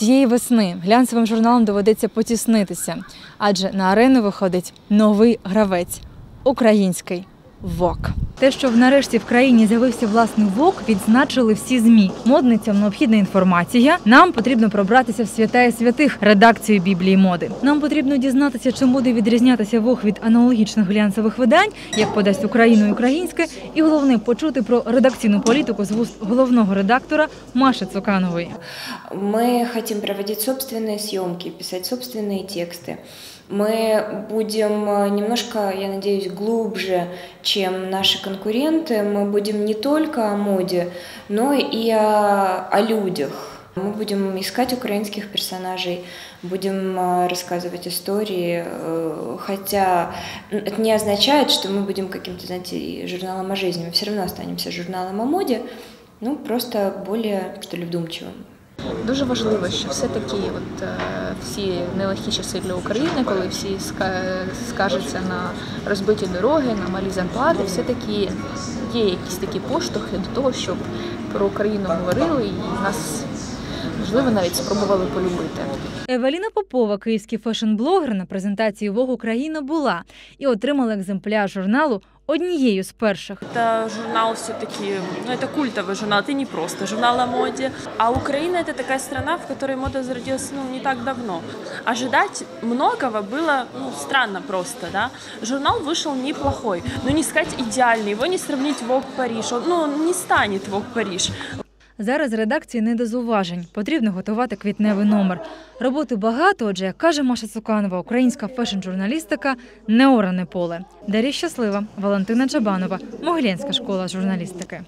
Цієї весни глянцевим журналам доведеться потіснитися, адже на арену виходить новий гравець український ВОК. Те, що нарешті в країні з'явився власний ВОК, відзначили всі змі. Модницям необхідна інформація. Нам потрібно пробратися в святая святих редакцію Біблії моди. Нам потрібно дізнатися, чим буде відрізнятися ВОК від аналогічних глянцевих видань, як подасть Україну і українське, і головне почути про редакційну політику з вуст головного редактора Маші Цуканової. Мы хотим проводить собственные съемки, писать собственные тексты. Мы будем э, немножко, я надеюсь, глубже, чем наши конкуренты. Мы будем не только о моде, но и о, о людях. Мы будем искать украинских персонажей, будем э, рассказывать истории, э, хотя это не означает, что мы будем каким-то, знаете, журналом о жизни. Мы все равно останемся журналом о моде, ну, просто более, что ли, вдумчивым. Дуже важливо, що все-таки от, е, всі нелегкі часи для України, коли всі ска- скажуться на розбиті дороги, на малі зарплати, все-таки є якісь такі поштовхи до того, щоб про Україну говорили і нас, можливо, навіть спробували полюбити. Евеліна Попова, київський фешн-блогер, на презентації Вог Україна була і отримала екземпляр журналу однією з перших. Это журнал все-таки, ну это культовый журнал, это не просто журнал о моде. А Украина это такая страна, в которой мода зародилась ну, не так давно. Ожидать многого было ну, странно просто, да. Журнал вышел неплохой, но не сказать идеальный, его не сравнить Vogue Париж, он ну, не станет Vogue Париж. Зараз редакції не до зуважень. Потрібно готувати квітневий номер. Роботи багато, отже, як каже Маша Цуканова, українська фешн-журналістика не оране поле. Дарі щаслива, Валентина Чабанова, Могилянська школа журналістики.